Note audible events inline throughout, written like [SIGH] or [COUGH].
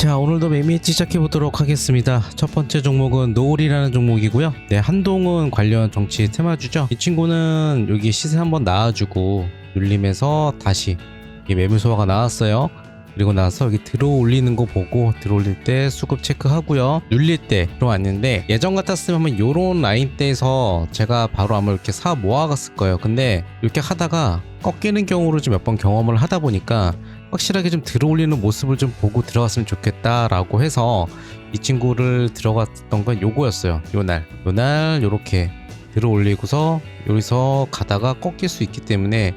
자 오늘도 매매치 시작해보도록 하겠습니다. 첫 번째 종목은 노을이라는 종목이고요. 네 한동훈 관련 정치 테마주죠. 이 친구는 여기 시세 한번 나와주고 눌림에서 다시 이 매물 소화가 나왔어요. 그리고 나서 여기 들어 올리는 거 보고 들어 올릴 때 수급 체크하고요. 눌릴 때 들어왔는데 예전 같았으면 요런 라인대에서 제가 바로 아마 이렇게 사 모아갔을 거예요. 근데 이렇게 하다가 꺾이는 경우를 좀 몇 번 경험을 하다 보니까 확실하게 좀 들어올리는 모습을 좀 보고 들어갔으면 좋겠다라고 해서 이 친구를 들어갔던 건 요거였어요. 요날. 요날 요렇게 들어올리고서 여기서 가다가 꺾일 수 있기 때문에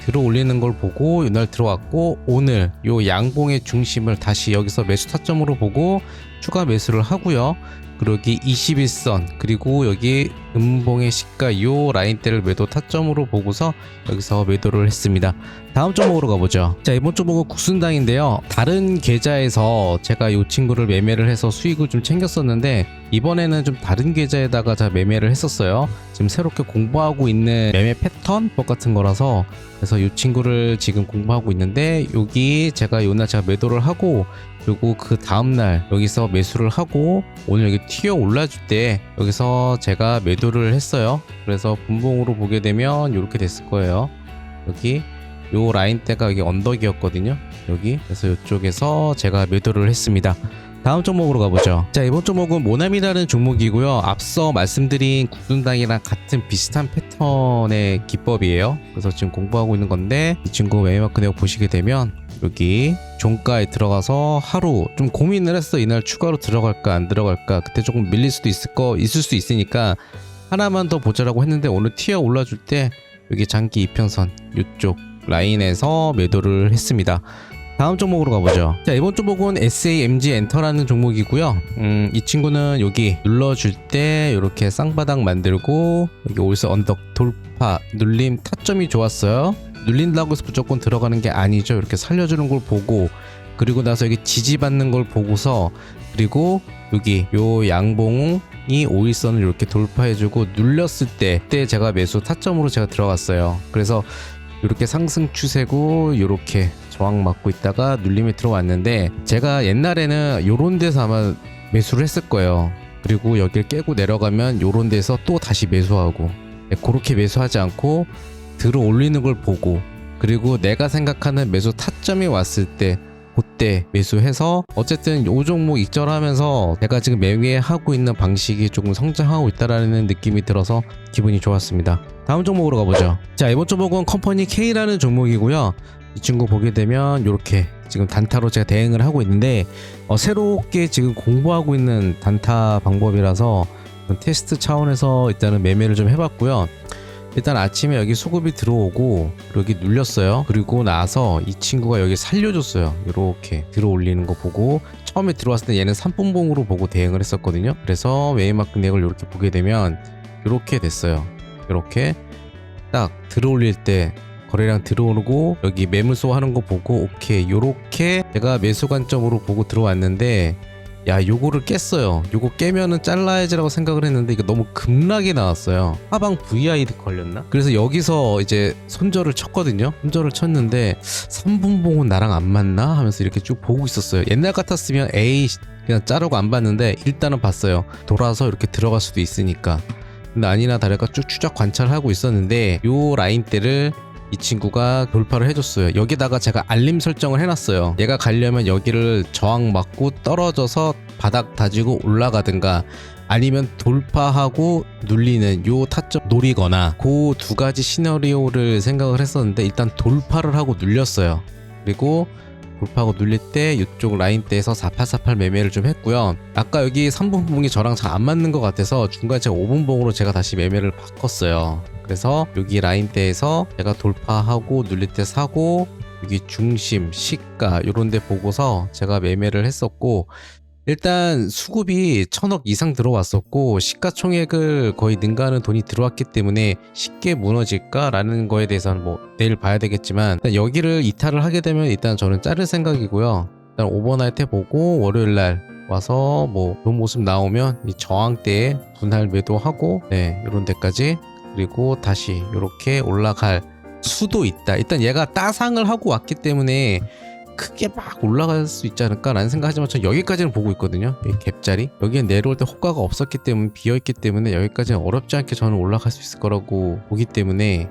들어올리는 걸 보고 요날 들어왔고 오늘 요 양봉의 중심을 다시 여기서 매수 타점으로 보고 추가 매수를 하고요. 여기 21선 그리고 여기 음봉의 시가 요 라인대를 매도 타점으로 보고서 여기서 매도를 했습니다. 다음 종목으로 가보죠. 자 이번 종목은 국순당인데요. 다른 계좌에서 제가 이 친구를 매매를 해서 수익을 좀 챙겼었는데 이번에는 좀 다른 계좌에다가 제가 매매를 했었어요. 지금 새롭게 공부하고 있는 매매 패턴법 같은 거라서 그래서 이 친구를 지금 공부하고 있는데 여기 제가 요날 제가 매도를 하고 그리고 그 다음날 여기서 매수를 하고 오늘 여기 튀어 올라줄 때 여기서 제가 매도를 했어요. 그래서 분봉으로 보게 되면 이렇게 됐을 거예요. 여기 요 라인대가 여기 언덕이었거든요. 여기 그래서 이쪽에서 제가 매도를 했습니다. 다음 종목으로 가보죠. 자 이번 종목은 모나미라는 종목이고요. 앞서 말씀드린 국순당이랑 같은 비슷한 패턴의 기법이에요. 그래서 지금 공부하고 있는 건데 이 친구 매매마크 내역 보시게 되면 여기 종가에 들어가서 하루 좀 고민을 했어 이날 추가로 들어갈까 안 들어갈까 그때 조금 밀릴 수도 있을 거 있을 수 있으니까 하나만 더 보자라고 했는데 오늘 티어 올라줄 때 여기 장기 이평선 이쪽 라인에서 매도를 했습니다. 다음 종목으로 가보죠. 자, 이번 종목은 SAMG 엔터라는 종목이고요. 음, 이 친구는 여기 눌러줄 때 이렇게 쌍바닥 만들고 여기 올스 언덕 돌파 눌림 타점이 좋았어요. 눌린다고 해서 무조건 들어가는 게 아니죠. 이렇게 살려주는 걸 보고 그리고 나서 여기 지지받는 걸 보고서 그리고 여기 요 양봉이 오일선을 이렇게 돌파해주고 눌렸을 때 그때 제가 매수 타점으로 제가 들어갔어요. 그래서 이렇게 상승 추세고 이렇게 저항 맞고 있다가 눌림에 들어왔는데 제가 옛날에는 요런 데서 아마 매수를 했을 거예요. 그리고 여길 깨고 내려가면 요런 데서 또 다시 매수하고 네, 그렇게 매수하지 않고 들어 올리는 걸 보고 그리고 내가 생각하는 매수 타점이 왔을 때 그때 매수해서 어쨌든 요 종목 익절하면서 제가 지금 매매하고 있는 방식이 조금 성장하고 있다라는 느낌이 들어서 기분이 좋았습니다. 다음 종목으로 가보죠. 자 이번 종목은 컴퍼니 K라는 종목이고요. 이 친구 보게 되면 이렇게 지금 단타로 제가 대응을 하고 있는데 어, 새롭게 지금 공부하고 있는 단타 방법이라서 테스트 차원에서 일단은 매매를 좀 해봤고요. 일단 아침에 여기 수급이 들어오고 여기 눌렸어요. 그리고 나서 이 친구가 여기 살려줬어요. 이렇게 들어 올리는 거 보고 처음에 들어왔을 때 얘는 3분봉으로 보고 대응을 했었거든요. 그래서 웨이마크 넥을 이렇게 보게 되면 이렇게 됐어요. 이렇게 딱 들어 올릴 때 거래량 들어오고 여기 매물소 하는 거 보고 오케이 요렇게 제가 매수 관점으로 보고 들어왔는데 야 요거를 깼어요. 요거 깨면은 잘라야지 라고 생각을 했는데 이거 너무 급락이 나왔어요. 하방 VI 걸렸나? 그래서 여기서 이제 손절을 쳤거든요. 손절을 쳤는데 3분봉은 나랑 안 맞나? 하면서 이렇게 쭉 보고 있었어요. 옛날 같았으면 에이 그냥 자르고 안 봤는데 일단은 봤어요. 돌아서 이렇게 들어갈 수도 있으니까. 근데 아니나 다를까 쭉 추적 관찰하고 있었는데 요 라인 대를 이 친구가 돌파를 해줬어요. 여기다가 제가 알림 설정을 해놨어요. 얘가 가려면 여기를 저항 맞고 떨어져서 바닥 다지고 올라가든가 아니면 돌파하고 눌리는 요 타점 노리거나 그 두 가지 시나리오를 생각을 했었는데 일단 돌파를 하고 눌렸어요. 그리고 돌파하고 눌릴 때 이쪽 라인대에서 4848 매매를 좀 했고요. 아까 여기 3분 봉이 저랑 잘 안 맞는 것 같아서 중간에 제가 5분 봉으로 제가 다시 매매를 바꿨어요. 그래서 여기 라인대에서 제가 돌파하고 눌릴 때 사고 여기 중심, 시가 이런 데 보고서 제가 매매를 했었고 일단 수급이 천억 이상 들어왔었고 시가총액을 거의 능가하는 돈이 들어왔기 때문에 쉽게 무너질까라는 거에 대해서는 뭐 내일 봐야 되겠지만 여기를 이탈을 하게 되면 일단 저는 자를 생각이고요. 일단 오버나이트 해보고 월요일 날 와서 뭐 그런 모습 나오면 이 저항대에 분할 매도하고 네 이런 데까지 그리고 다시 이렇게 올라갈 수도 있다. 일단 얘가 따상을 하고 왔기 때문에 크게 막 올라갈 수 있지 않을까라는 생각하지만 전 여기까지는 보고 있거든요. 이 갭자리 여기에 내려올 때 호가가 없었기 때문에 비어있기 때문에 여기까지는 어렵지 않게 저는 올라갈 수 있을 거라고 보기 때문에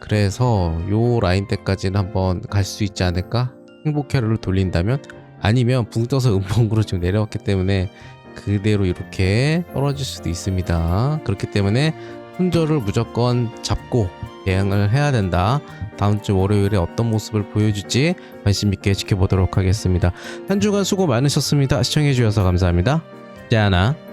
그래서 요 라인 때까지는 한번 갈 수 있지 않을까? 행복회로를 돌린다면 아니면 붕 떠서 [LAUGHS] 음봉으로 지금 내려왔기 때문에 그대로 이렇게 떨어질 수도 있습니다. 그렇기 때문에 손절을 무조건 잡고 대응을 해야 된다. 다음 주 월요일에 어떤 모습을 보여줄지 관심 있게 지켜보도록 하겠습니다. 한 주간 수고 많으셨습니다. 시청해 주셔서 감사합니다. 짜나.